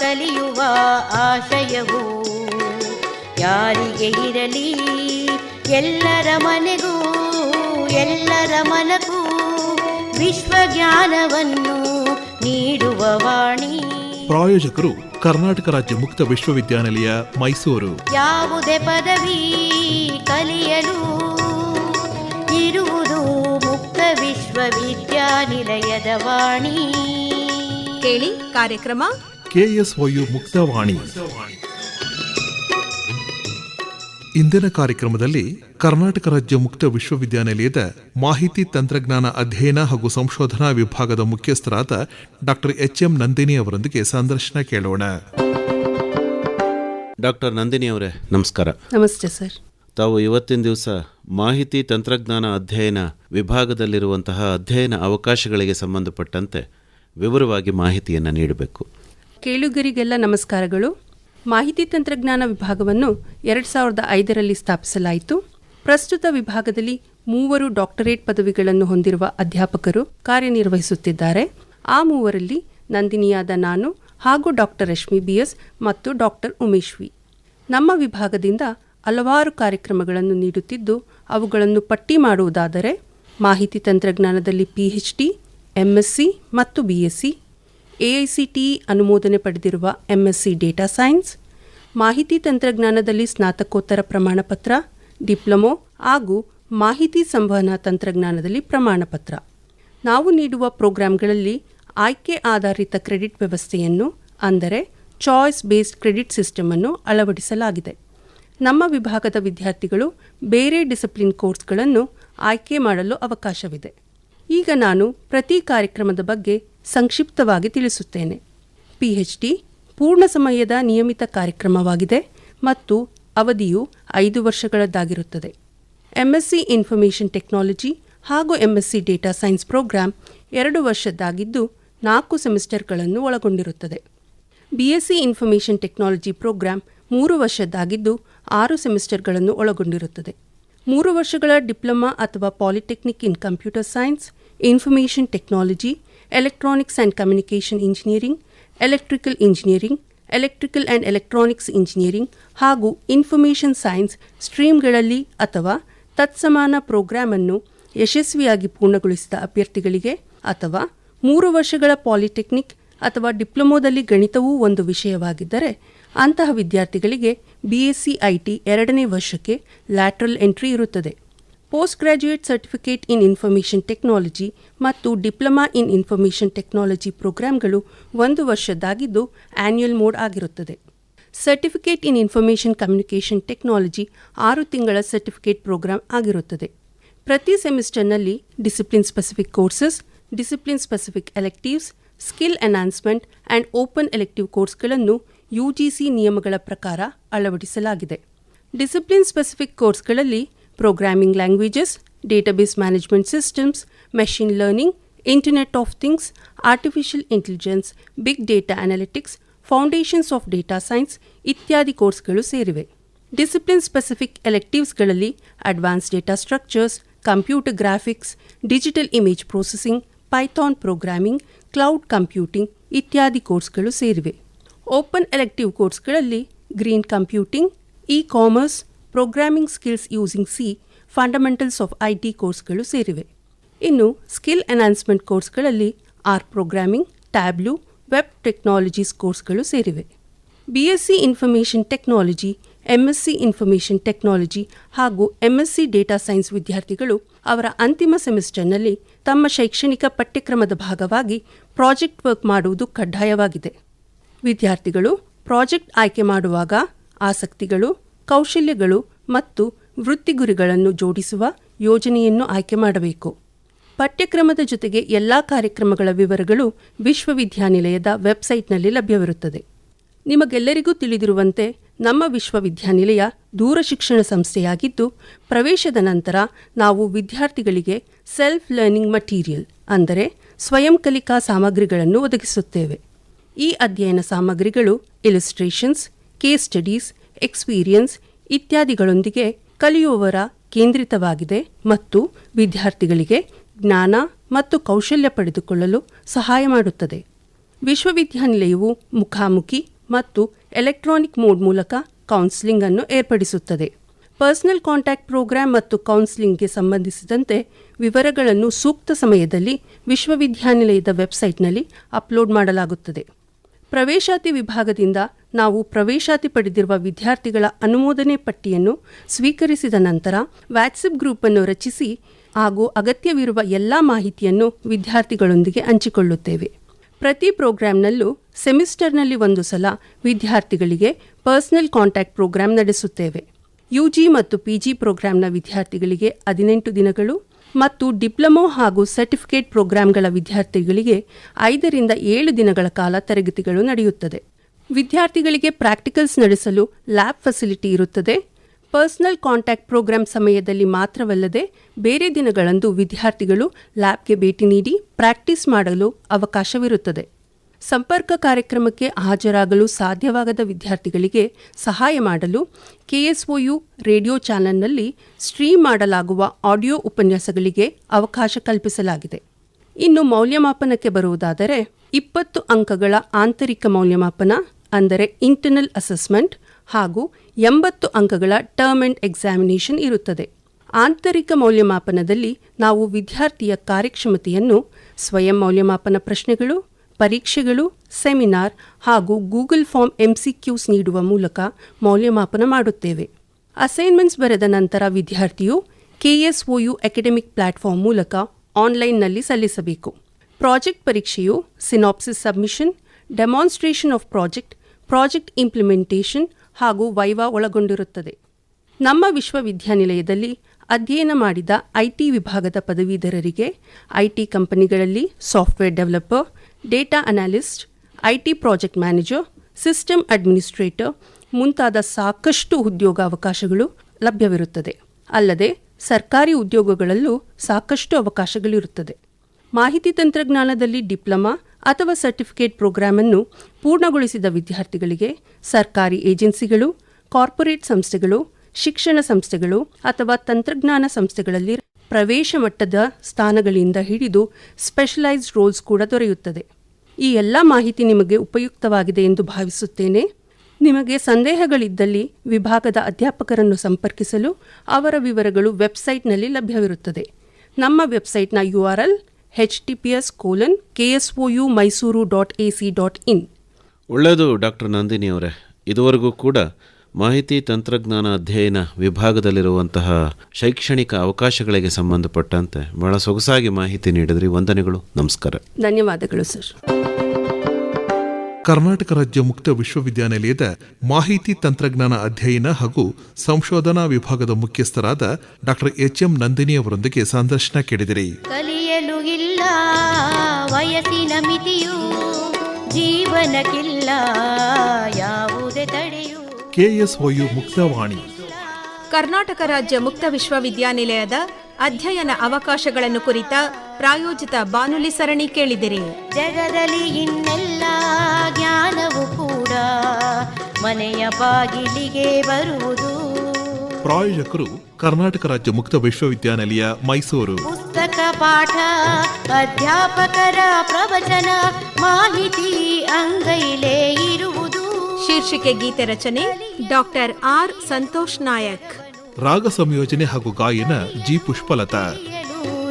ಕಲಿಯುವ ಆಶಯವು ಯಾರಿಗೆ ಇರಲಿ? ಎಲ್ಲರ ಮನೆಗೂ ಎಲ್ಲರ ಮನಗೂ ವಿಶ್ವಜ್ಞಾನವನ್ನು ನೀಡುವ ವಾಣಿ. ಪ್ರಾಯೋಜಕರು ಕರ್ನಾಟಕ ರಾಜ್ಯ ಮುಕ್ತ ವಿಶ್ವವಿದ್ಯಾನಿಲಯ ಮೈಸೂರು. ಯಾವುದೇ ಪದವಿ ಕಲಿಯಲು ಇರುವುದು ಮುಕ್ತ ವಿಶ್ವವಿದ್ಯಾನಿಲಯದ ವಾಣಿ. ಕೇಳಿ ಕಾರ್ಯಕ್ರಮ. ಕೆಎಸ್ಒಯು ಮುಕ್ತವಾಣಿ. ಇಂದಿನ ಕಾರ್ಯಕ್ರಮದಲ್ಲಿ ಕರ್ನಾಟಕ ರಾಜ್ಯ ಮುಕ್ತ ವಿಶ್ವವಿದ್ಯಾನಿಲಯದ ಮಾಹಿತಿ ತಂತ್ರಜ್ಞಾನ ಅಧ್ಯಯನ ಹಾಗೂ ಸಂಶೋಧನಾ ವಿಭಾಗದ ಮುಖ್ಯಸ್ಥರಾದ ಡಾಕ್ಟರ್ ಎಚ್ ಎಂ ನಂದಿನಿ ಅವರೊಂದಿಗೆ ಸಂದರ್ಶನ ಕೇಳೋಣ. ಡಾಕ್ಟರ್ ನಂದಿನಿ ಅವರೇ ನಮಸ್ಕಾರ. ನಮಸ್ತೆ ಸರ್. ತಾವು ಇವತ್ತಿನ ದಿವಸ ಮಾಹಿತಿ ತಂತ್ರಜ್ಞಾನ ಅಧ್ಯಯನ ವಿಭಾಗದಲ್ಲಿರುವಂತಹ ಅಧ್ಯಯನ ಅವಕಾಶಗಳಿಗೆ ಸಂಬಂಧಪಟ್ಟಂತೆ ವಿವರವಾಗಿ ಮಾಹಿತಿಯನ್ನು ನೀಡಬೇಕು. ಕೇಳುಗರಿಗೆಲ್ಲ ನಮಸ್ಕಾರಗಳು. ಮಾಹಿತಿ ತಂತ್ರಜ್ಞಾನ ವಿಭಾಗವನ್ನು ಎರಡು ಸಾವಿರದ ಐದರಲ್ಲಿ ಸ್ಥಾಪಿಸಲಾಯಿತು. ಪ್ರಸ್ತುತ ವಿಭಾಗದಲ್ಲಿ ಮೂವರು ಡಾಕ್ಟರೇಟ್ ಪದವಿಗಳನ್ನು ಹೊಂದಿರುವ ಅಧ್ಯಾಪಕರು ಕಾರ್ಯನಿರ್ವಹಿಸುತ್ತಿದ್ದಾರೆ. ಆ ಮೂವರಲ್ಲಿ ನಂದಿನಿಯಾದ ನಾನು ಹಾಗೂ ಡಾಕ್ಟರ್ ರಶ್ಮಿ ಬಿ ಎಸ್ ಮತ್ತು ಡಾಕ್ಟರ್ ಉಮೇಶ್ ವಿ ನಮ್ಮ ವಿಭಾಗದಿಂದ ಹಲವಾರು ಕಾರ್ಯಕ್ರಮಗಳನ್ನು ನೀಡುತ್ತಿದ್ದು, ಅವುಗಳನ್ನು ಪಟ್ಟಿ ಮಾಡುವುದಾದರೆ ಮಾಹಿತಿ ತಂತ್ರಜ್ಞಾನದಲ್ಲಿ ಪಿಎಚ್ಡಿ, ಎಂಎಸ್ಸಿ ಮತ್ತು ಬಿಎಸ್ಸಿ ಎಐಸಿಟಿಇ ಅನುಮೋದನೆ ಪಡೆದಿರುವ ಎಂಎಸ್ಸಿ ಡೇಟಾ ಸೈನ್ಸ್, ಮಾಹಿತಿ ತಂತ್ರಜ್ಞಾನದಲ್ಲಿ ಸ್ನಾತಕೋತ್ತರ ಪ್ರಮಾಣಪತ್ರ, ಡಿಪ್ಲೊಮೊ ಹಾಗೂ ಮಾಹಿತಿ ಸಂವಹನ ತಂತ್ರಜ್ಞಾನದಲ್ಲಿ ಪ್ರಮಾಣಪತ್ರ. ನಾವು ನೀಡುವ ಪ್ರೋಗ್ರಾಂಗಳಲ್ಲಿ ಆಯ್ಕೆ ಆಧಾರಿತ ಕ್ರೆಡಿಟ್ ವ್ಯವಸ್ಥೆಯನ್ನು, ಅಂದರೆ ಚಾಯ್ಸ್ ಬೇಸ್ಡ್ ಕ್ರೆಡಿಟ್ ಸಿಸ್ಟಮ್ ಅನ್ನು ಅಳವಡಿಸಲಾಗಿದೆ. ನಮ್ಮ ವಿಭಾಗದ ವಿದ್ಯಾರ್ಥಿಗಳು ಬೇರೆ ಡಿಸಿಪ್ಲಿನ್ ಕೋರ್ಸ್ಗಳನ್ನು ಆಯ್ಕೆ ಮಾಡಲು ಅವಕಾಶವಿದೆ. ಈಗ ನಾನು ಪ್ರತಿ ಕಾರ್ಯಕ್ರಮದ ಬಗ್ಗೆ ಸಂಕ್ಷಿಪ್ತವಾಗಿ ತಿಳಿಸುತ್ತೇನೆ. ಪಿಎಚ್ ಡಿ ಪೂರ್ಣ ಸಮಯದ ನಿಯಮಿತ ಕಾರ್ಯಕ್ರಮವಾಗಿದೆ ಮತ್ತು ಅವಧಿಯು ಐದು ವರ್ಷಗಳದ್ದಾಗಿರುತ್ತದೆ. ಎಂಎಸ್ಸಿ ಇನ್ಫಾರ್ಮೇಷನ್ ಟೆಕ್ನಾಲಜಿ ಹಾಗೂ ಎಂಎಸ್ಸಿ ಡೇಟಾ ಸೈನ್ಸ್ ಪ್ರೋಗ್ರಾಂ ಎರಡು ವರ್ಷದ್ದಾಗಿದ್ದು ನಾಲ್ಕು ಸೆಮಿಸ್ಟರ್ಗಳನ್ನು ಒಳಗೊಂಡಿರುತ್ತದೆ. ಬಿಎಸ್ಸಿ ಇನ್ಫಾರ್ಮೇಷನ್ ಟೆಕ್ನಾಲಜಿ ಪ್ರೋಗ್ರಾಂ ಮೂರು ವರ್ಷದ್ದಾಗಿದ್ದು ಆರು ಸೆಮಿಸ್ಟರ್ಗಳನ್ನು ಒಳಗೊಂಡಿರುತ್ತದೆ. ಮೂರು ವರ್ಷಗಳ ಡಿಪ್ಲೊಮಾ ಅಥವಾ polytechnic in computer science, information technology electronics and communication engineering electrical engineering electrical and electronics engineering ಹಾಗೂ ಇನ್ಫಾರ್ಮೇಷನ್ ಸೈನ್ಸ್ ಸ್ಟ್ರೀಮ್ಗಳಲ್ಲಿ ಅಥವಾ ತತ್ಸಮಾನ ಪ್ರೋಗ್ರಾಮನ್ನು ಯಶಸ್ವಿಯಾಗಿ ಪೂರ್ಣಗೊಳಿಸಿದ ಅಭ್ಯರ್ಥಿಗಳಿಗೆ ಅಥವಾ ಮೂರು ವರ್ಷಗಳ ಪಾಲಿಟೆಕ್ನಿಕ್ ಅಥವಾ ಡಿಪ್ಲೊಮೊದಲ್ಲಿ ಗಣಿತವೂ ಒಂದು ವಿಷಯವಾಗಿದ್ದರೆ ಅಂತಹ ವಿದ್ಯಾರ್ಥಿಗಳಿಗೆ ಬಿಎಸ್ಸಿ ಐಟಿ ಎರಡನೇ ವರ್ಷಕ್ಕೆ ಲ್ಯಾಟ್ರಲ್ ಎಂಟ್ರಿ ಇರುತ್ತದೆ. Post graduate certificate in information technology ಮತ್ತು ಡಿಪ್ಲೊಮಾ ಇನ್ ಇನ್ಫಾರ್ಮೇಷನ್ ಟೆಕ್ನಾಲಜಿ ಪ್ರೋಗ್ರಾಂಗಳು ಒಂದು ವರ್ಷದ್ದಾಗಿದ್ದು ಆನ್ಯುಯಲ್ ಮೋಡ್ ಆಗಿರುತ್ತದೆ. Certificate in information communication technology ಆರು ತಿಂಗಳ ಸರ್ಟಿಫಿಕೇಟ್ ಪ್ರೋಗ್ರಾಂ ಆಗಿರುತ್ತದೆ. ಪ್ರತಿ ಸೆಮಿಸ್ಟರ್ನಲ್ಲಿ discipline specific courses discipline specific electives skill enhancement and open elective ಕೋರ್ಸ್ಗಳನ್ನು ಯು ಜಿ ಸಿ ನಿಯಮಗಳ ಪ್ರಕಾರ ಅಳವಡಿಸಲಾಗಿದೆ. ಡಿಸಿಪ್ಲಿನ್ ಸ್ಪೆಸಿಫಿಕ್ ಕೋರ್ಸ್ಗಳಲ್ಲಿ programming languages database management systems machine learning internet of things artificial intelligence big data analytics foundations of data science ಇತ್ಯಾದಿ ಕೋರ್ಸ್ಗಳು ಸೇರಿವೆ discipline specific ಎಲೆಕ್ಟಿವ್ಸ್ಗಳಲ್ಲಿ advance data structures computer graphics digital image processing Python programming cloud computing ಇತ್ಯಾದಿ ಕೋರ್ಸ್ಗಳು ಸೇರಿವೆ open elective ಕೋರ್ಸ್ಗಳಲ್ಲಿ green computing e commerce programming skills using C fundamentals of I T ಕೋರ್ಸ್ಗಳು ಸೇರಿವೆ. ಇನ್ನು skill enhancement ಕೋರ್ಸ್ಗಳಲ್ಲಿ R programming, Tableau, web technologies ಕೋರ್ಸ್ಗಳು ಸೇರಿವೆ. B S C information technology MSc information technology ಹಾಗೂ MSc data science ವಿದ್ಯಾರ್ಥಿಗಳು ಅವರ ಅಂತಿಮ ಸೆಮಿಸ್ಟರ್ನಲ್ಲಿ ತಮ್ಮ ಶೈಕ್ಷಣಿಕ ಪಠ್ಯಕ್ರಮದ ಭಾಗವಾಗಿ ಪ್ರಾಜೆಕ್ಟ್ ವರ್ಕ್ ಮಾಡುವುದು ಕಡ್ಡಾಯವಾಗಿದೆ. ವಿದ್ಯಾರ್ಥಿಗಳು ಪ್ರಾಜೆಕ್ಟ್ ಆಯ್ಕೆ ಮಾಡುವಾಗ ಆಸಕ್ತಿಗಳು ಕೌಶಲ್ಯಗಳು ಮತ್ತು ವೃತ್ತಿಗುರಿಗಳನ್ನು ಜೋಡಿಸುವ ಯೋಜನೆಯನ್ನು ಆಯ್ಕೆ ಮಾಡಬೇಕು. ಪಠ್ಯಕ್ರಮದ ಜೊತೆಗೆ ಎಲ್ಲ ಕಾರ್ಯಕ್ರಮಗಳ ವಿವರಗಳು ವಿಶ್ವವಿದ್ಯಾನಿಲಯದ ವೆಬ್ಸೈಟ್ನಲ್ಲಿ ಲಭ್ಯವಿರುತ್ತದೆ. ನಿಮಗೆಲ್ಲರಿಗೂ ತಿಳಿದಿರುವಂತೆ ನಮ್ಮ ವಿಶ್ವವಿದ್ಯಾನಿಲಯ ದೂರ ಶಿಕ್ಷಣ ಸಂಸ್ಥೆಯಾಗಿದ್ದು, ಪ್ರವೇಶದ ನಂತರ ನಾವು ವಿದ್ಯಾರ್ಥಿಗಳಿಗೆ ಸೆಲ್ಫ್ ಲರ್ನಿಂಗ್ ಮಟೀರಿಯಲ್, ಅಂದರೆ ಸ್ವಯಂ ಕಲಿಕಾ ಸಾಮಗ್ರಿಗಳನ್ನು ಒದಗಿಸುತ್ತೇವೆ. ಈ ಅಧ್ಯಯನ ಸಾಮಗ್ರಿಗಳು ಇಲಿಸ್ಟ್ರೇಷನ್ಸ್, ಕೇಸ್ ಸ್ಟಡೀಸ್ ಎಕ್ಸ್ಪೀರಿಯನ್ಸ್ ಇತ್ಯಾದಿಗಳೊಂದಿಗೆ ಕಲಿಯುವವರ ಕೇಂದ್ರಿತವಾಗಿದೆ ಮತ್ತು ವಿದ್ಯಾರ್ಥಿಗಳಿಗೆ ಜ್ಞಾನ ಮತ್ತು ಕೌಶಲ್ಯ ಪಡೆದುಕೊಳ್ಳಲು ಸಹಾಯ ಮಾಡುತ್ತದೆ. ವಿಶ್ವವಿದ್ಯಾನಿಲಯವು ಮುಖಾಮುಖಿ ಮತ್ತು ಎಲೆಕ್ಟ್ರಾನಿಕ್ ಮೋಡ್ ಮೂಲಕ ಕೌನ್ಸಿಲಿಂಗ್ ಅನ್ನು ಏರ್ಪಡಿಸುತ್ತದೆ. ಪರ್ಸನಲ್ ಕಾಂಟ್ಯಾಕ್ಟ್ ಪ್ರೋಗ್ರಾಂ ಮತ್ತು ಕೌನ್ಸಿಲಿಂಗ್ಗೆ ಸಂಬಂಧಿಸಿದಂತೆ ವಿವರಗಳನ್ನು ಸೂಕ್ತ ಸಮಯದಲ್ಲಿ ವಿಶ್ವವಿದ್ಯಾನಿಲಯದ ವೆಬ್ಸೈಟ್ನಲ್ಲಿ ಅಪ್ಲೋಡ್ ಮಾಡಲಾಗುತ್ತದೆ. ಪ್ರವೇಶಾತಿ ವಿಭಾಗದಿಂದ ನಾವು ಪ್ರವೇಶಾತಿ ಪಡೆದಿರುವ ವಿದ್ಯಾರ್ಥಿಗಳ ಅನುಮೋದನೆ ಪಟ್ಟಿಯನ್ನು ಸ್ವೀಕರಿಸಿದ ನಂತರ ವ್ಯಾಟ್ಸಪ್ ಗ್ರೂಪ್ ಅನ್ನು ರಚಿಸಿ ಹಾಗೂ ಅಗತ್ಯವಿರುವ ಎಲ್ಲ ಮಾಹಿತಿಯನ್ನು ವಿದ್ಯಾರ್ಥಿಗಳೊಂದಿಗೆ ಹಂಚಿಕೊಳ್ಳುತ್ತೇವೆ. ಪ್ರತಿ ಪ್ರೋಗ್ರಾಂನಲ್ಲೂ ಸೆಮಿಸ್ಟರ್ನಲ್ಲಿ ಒಂದು ಸಲ ವಿದ್ಯಾರ್ಥಿಗಳಿಗೆ ಪರ್ಸನಲ್ ಕಾಂಟ್ಯಾಕ್ಟ್ ಪ್ರೋಗ್ರಾಂ ನಡೆಸುತ್ತೇವೆ. ಯುಜಿ ಮತ್ತು ಪಿಜಿ ಪ್ರೋಗ್ರಾಂನ ವಿದ್ಯಾರ್ಥಿಗಳಿಗೆ ಹದಿನೆಂಟು ದಿನಗಳು ಮತ್ತು ಡಿಪ್ಲೊಮೊ ಹಾಗೂ ಸರ್ಟಿಫಿಕೇಟ್ ಪ್ರೋಗ್ರಾಂಗಳ ವಿದ್ಯಾರ್ಥಿಗಳಿಗೆ ಐದರಿಂದ ಏಳು ದಿನಗಳ ಕಾಲ ತರಗತಿಗಳು ನಡೆಯುತ್ತದೆ. ವಿದ್ಯಾರ್ಥಿಗಳಿಗೆ ಪ್ರಾಕ್ಟಿಕಲ್ಸ್ ನಡೆಸಲು ಲ್ಯಾಬ್ ಫೆಸಿಲಿಟಿ ಇರುತ್ತದೆ. ಪರ್ಸನಲ್ ಕಾಂಟ್ಯಾಕ್ಟ್ ಪ್ರೋಗ್ರಾಂ ಸಮಯದಲ್ಲಿ ಮಾತ್ರವಲ್ಲದೆ ಬೇರೆ ದಿನಗಳಂದು ವಿದ್ಯಾರ್ಥಿಗಳು ಲ್ಯಾಬ್ಗೆ ಭೇಟಿ ನೀಡಿ ಪ್ರಾಕ್ಟೀಸ್ ಮಾಡಲು ಅವಕಾಶವಿರುತ್ತದೆ. ಸಂಪರ್ಕ ಕಾರ್ಯಕ್ರಮಕ್ಕೆ ಹಾಜರಾಗಲು ಸಾಧ್ಯವಾಗದ ವಿದ್ಯಾರ್ಥಿಗಳಿಗೆ ಸಹಾಯ ಮಾಡಲು ಕೆಎಸ್ಒಯು ರೇಡಿಯೋ ಚಾನೆಲ್ನಲ್ಲಿ ಸ್ಟ್ರೀಮ್ ಮಾಡಲಾಗುವ ಆಡಿಯೋ ಉಪನ್ಯಾಸಗಳಿಗೆ ಅವಕಾಶ ಕಲ್ಪಿಸಲಾಗಿದೆ. ಇನ್ನು ಮೌಲ್ಯಮಾಪನಕ್ಕೆ ಬರುವುದಾದರೆ ಇಪ್ಪತ್ತು ಅಂಕಗಳ ಆಂತರಿಕ ಮೌಲ್ಯಮಾಪನ ಅಂದರೆ ಇಂಟರ್ನಲ್ ಅಸೆಸ್ಮೆಂಟ್ ಹಾಗೂ ಎಂಬತ್ತು ಅಂಕಗಳ ಟರ್ಮ್ ಅಂಡ್ ಎಕ್ಸಾಮಿನೇಷನ್ ಇರುತ್ತದೆ. ಆಂತರಿಕ ಮೌಲ್ಯಮಾಪನದಲ್ಲಿ ನಾವು ವಿದ್ಯಾರ್ಥಿಯ ಕಾರ್ಯಕ್ಷಮತೆಯನ್ನು, ಸ್ವಯಂ ಮೌಲ್ಯಮಾಪನ ಪ್ರಶ್ನೆಗಳು, ಪರೀಕ್ಷೆಗಳು ಸೆಮಿನಾರ್ ಹಾಗೂ ಗೂಗಲ್ ಫಾರ್ಮ್ ಎಂಸಿಕ್ಯೂಸ್ ನೀಡುವ ಮೂಲಕ ಮೌಲ್ಯಮಾಪನ ಮಾಡುತ್ತೇವೆ. ಅಸೈನ್ಮೆಂಟ್ಸ್ ಬರೆದ ನಂತರ ವಿದ್ಯಾರ್ಥಿಯು ಕೆಎಸ್ಒಯು ಅಕಾಡೆಮಿಕ್ ಪ್ಲಾಟ್ಫಾರ್ಮ್ ಮೂಲಕ ಆನ್ಲೈನ್ನಲ್ಲಿ ಸಲ್ಲಿಸಬೇಕು. ಪ್ರಾಜೆಕ್ಟ್ ಪರೀಕ್ಷೆಯು synopsis submission demonstration of project project implementation ಹಾಗೂ ವೈವಾ ಒಳಗೊಂಡಿರುತ್ತದೆ. ನಮ್ಮ ವಿಶ್ವವಿದ್ಯಾನಿಲಯದಲ್ಲಿ ಅಧ್ಯಯನ ಮಾಡಿದ ಐಟಿ ವಿಭಾಗದ ಪದವೀಧರರಿಗೆ ಐಟಿ ಕಂಪನಿಗಳಲ್ಲಿ software developer, data analyst IT project manager, system administrator ಮುಂತಾದ ಸಾಕಷ್ಟು ಉದ್ಯೋಗಾವಕಾಶಗಳು ಲಭ್ಯವಿರುತ್ತದೆ. ಅಲ್ಲದೆ ಸರ್ಕಾರಿ ಉದ್ಯೋಗಗಳಲ್ಲೂ ಸಾಕಷ್ಟು ಅವಕಾಶಗಳಿರುತ್ತದೆ. ಮಾಹಿತಿ ತಂತ್ರಜ್ಞಾನದಲ್ಲಿ ಡಿಪ್ಲೊಮಾ ಅಥವಾ ಸರ್ಟಿಫಿಕೇಟ್ ಪ್ರೋಗ್ರಾಂ ಅನ್ನು ಪೂರ್ಣಗೊಳಿಸಿದ ವಿದ್ಯಾರ್ಥಿಗಳಿಗೆ, ಸರ್ಕಾರಿ ಏಜೆನ್ಸಿಗಳು, ಕಾರ್ಪೊರೇಟ್ ಸಂಸ್ಥೆಗಳು, ಶಿಕ್ಷಣ ಸಂಸ್ಥೆಗಳು ಅಥವಾ ತಂತ್ರಜ್ಞಾನ ಸಂಸ್ಥೆಗಳಲ್ಲಿ ಪ್ರವೇಶ ಮಟ್ಟದ ಸ್ಥಾನಗಳಿಂದ ಹಿಡಿದು ಸ್ಪೆಷಲೈಸ್ಡ್ ರೋಲ್ಸ್ ಕೂಡ ದೊರೆಯುತ್ತದೆ. ಈ ಎಲ್ಲ ಮಾಹಿತಿ ನಿಮಗೆ ಉಪಯುಕ್ತವಾಗಿದೆ ಎಂದು ಭಾವಿಸುತ್ತೇನೆ. ನಿಮಗೆ ಸಂದೇಹಗಳಿದ್ದಲ್ಲಿ ವಿಭಾಗದ ಅಧ್ಯಾಪಕರನ್ನು ಸಂಪರ್ಕಿಸಲು ಅವರ ವಿವರಗಳು ವೆಬ್ಸೈಟ್ನಲ್ಲಿ ಲಭ್ಯವಿರುತ್ತದೆ. ನಮ್ಮ ವೆಬ್ಸೈಟ್ನ U R L H T P S colon K S O U Mysuru dot A C dot in ಒಳ್ಳೆಯದು ಡಾಕ್ಟರ್ ನಂದಿನಿ ಅವರೇ. ಇದುವರೆಗೂ ಕೂಡ ಮಾಹಿತಿ ತಂತ್ರಜ್ಞಾನ ಅಧ್ಯಯನ ವಿಭಾಗದಲ್ಲಿರುವಂತಹ ಶೈಕ್ಷಣಿಕ ಅವಕಾಶಗಳಿಗೆ ಸಂಬಂಧಪಟ್ಟಂತೆ ಬಹಳ ಸೊಗಸಾಗಿ ಮಾಹಿತಿ ನೀಡಿದ್ರಿ. ವಂದನೆಗಳು. ನಮಸ್ಕಾರ. ಧನ್ಯವಾದಗಳು ಸರ್. ಕರ್ನಾಟಕ ರಾಜ್ಯ ಮುಕ್ತ ವಿಶ್ವವಿದ್ಯಾನಿಲಯದ ಮಾಹಿತಿ ತಂತ್ರಜ್ಞಾನ ಅಧ್ಯಯನ ಹಾಗೂ ಸಂಶೋಧನಾ ವಿಭಾಗದ ಮುಖ್ಯಸ್ಥರಾದ ಡಾಕ್ಟರ್ ಎಚ್ ಎಂ ನಂದಿನಿ ಅವರೊಂದಿಗೆ ಸಂದರ್ಶನ ಕೇಳಿದಿರಿ. ವಯಸ್ಸಿನ ಮಿತಿಯು ಜೀವನಕ್ಕಿಲ್ಲ ಯಾವುದೇ ತಡೆಯು ಕೆಎಸ್ಒಯು ಮುಕ್ತವಾಣಿ. ಕರ್ನಾಟಕ ರಾಜ್ಯ ಮುಕ್ತ ವಿಶ್ವವಿದ್ಯಾನಿಲಯದ ಅಧ್ಯಯನ ಅವಕಾಶಗಳನ್ನು ಕುರಿತ ಪ್ರಾಯೋಜಿತ ಬಾನುಲಿ ಸರಣಿ ಕೇಳಿದಿರಿ. ಜಗದಲ್ಲಿ ಇನ್ನೆಲ್ಲ ಜ್ಞಾನವು ಕೂಡ ಮನೆಯ ಬಾಗಿಲಿಗೆ ಬರುವುದು. ಪ್ರಾಯೋಜಕರು ಕರ್ನಾಟಕ ರಾಜ್ಯ ಮುಕ್ತ ವಿಶ್ವವಿದ್ಯಾನಿಲಯ ಮೈಸೂರು. ಪುಸ್ತಕ ಪಾಠ ಅಧ್ಯಾಪಕರ ಪ್ರವಚನ ಮಾಹಿತಿ ಅಂಗೈಲೇ ಇರುವುದು. ಶೀರ್ಷಿಕೆ ಗೀತೆ ರಚನೆ ಡಾಕ್ಟರ್ ಆರ್ ಸಂತೋಷ್ ನಾಯಕ್. ರಾಗ ಸಂಯೋಜನೆ ಹಾಗೂ ಗಾಯನ ಜಿ ಪುಷ್ಪಲತಾ.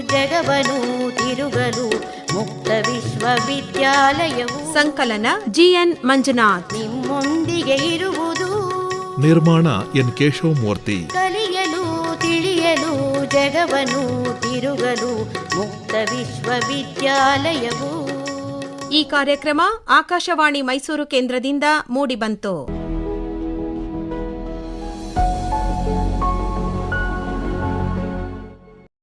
ಜಗವನು ತಿರುಗಲು ಮುಕ್ತ ವಿಶ್ವವಿದ್ಯಾಲಯವು. ಸಂಕಲನ ಜಿಎನ್ ಮಂಜುನಾಥ್. ನಿಮ್ಮೊಂದಿಗೆ ಇರುವುದು. ನಿರ್ಮಾಣ ಎನ್ ಕೇಶವ ಮೂರ್ತಿ ಕಲಿಯಲು ತಿಳಿಯಲು ಜಗವನು ತಿರುಗಲು ಮುಕ್ತ ವಿಶ್ವವಿದ್ಯಾಲಯವು. ಈ ಕಾರ್ಯಕ್ರಮ ಆಕಾಶವಾಣಿ ಮೈಸೂರು ಕೇಂದ್ರದಿಂದ ಮೂಡಿಬಂತು